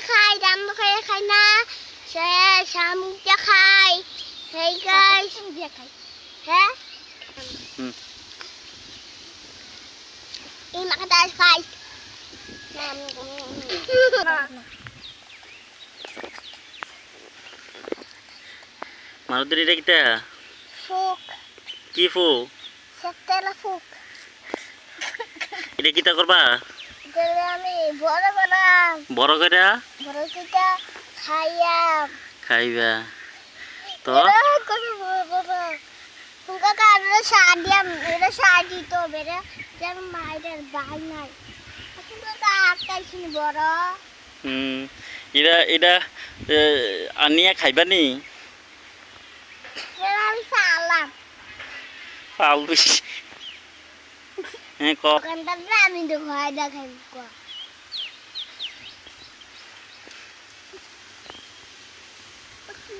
আমরা পুকি মে খাই দাম খাই খাই না সে শামুক দিয়ে খাই হেই গাইস দিয়ে খাই হ্যাঁ হুম। এই মাখাটা খাই মানুষদের এটা কিতা ফুক কি ফু সেতেলা ফুক এটা কিতা করবা দিলে আমি বড় বড় বড় করে বড় কিটা খাইয়াম। খাইবা। তো? বড় তুমকা কারণে সাদিয়াম এরা তো বেরে যেন মাইদের বাই নাই। তুমকা কাকাই শুনি বড়। হুম। এটা এটা আনিয়া খাইবা নি? আমি সালাম ফাল বেশি হ্যাঁ ক আমি তো ঘরে দেখাই কো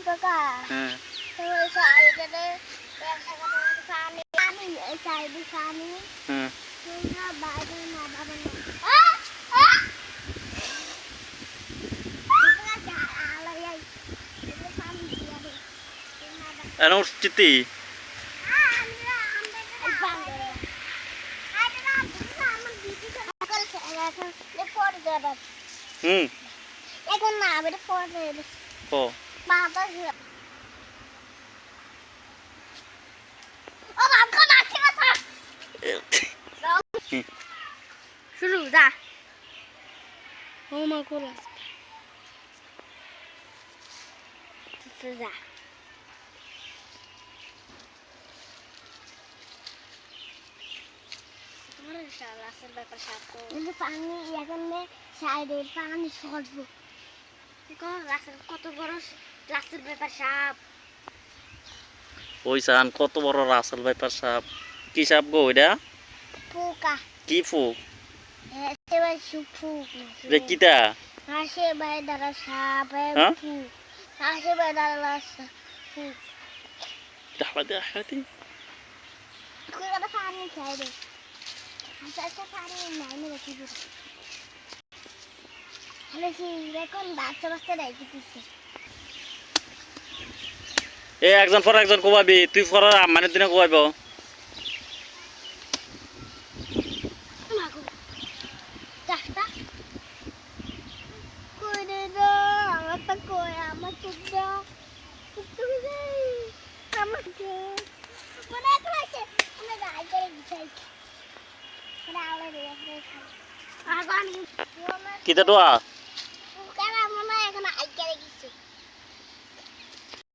কাকা হ্যাঁ ব্যবসা করতে পানি পানি সাইডে পানি হ্যাঁ তোমরা বাইরে না বাবা না এনে উঠছিতি হুম। এখন না বেটা পরে ক বাবা ও বাবা নাচে না শুরু যা। ও মা কোলা যা। কিন্তু পানি এখন সাইডে পানি সরবো। কত বড় রাস্তার ব্যাপার সাপ। ওই সান কত বড় রাসেল ভাইপার সাপ। কি সাপ গো এটা পোকা। কি ফু সেবার সুফুক কিতা? হাসে বাই দ্বারা সাপ হ্যাঁ? ফুক। হাসে বাই দ্বারা ফুক। পানি খাই রে এ একজন পর একজন কোবাবি তুই পর মানে দিনে কোবাইব আমার তো কই আমার টুকটা টুকটুক রে আমার কে মনে আছে আছে আমি গাই করে দিছাই রাওলে রে রে আগো আমি কিতা টোয়া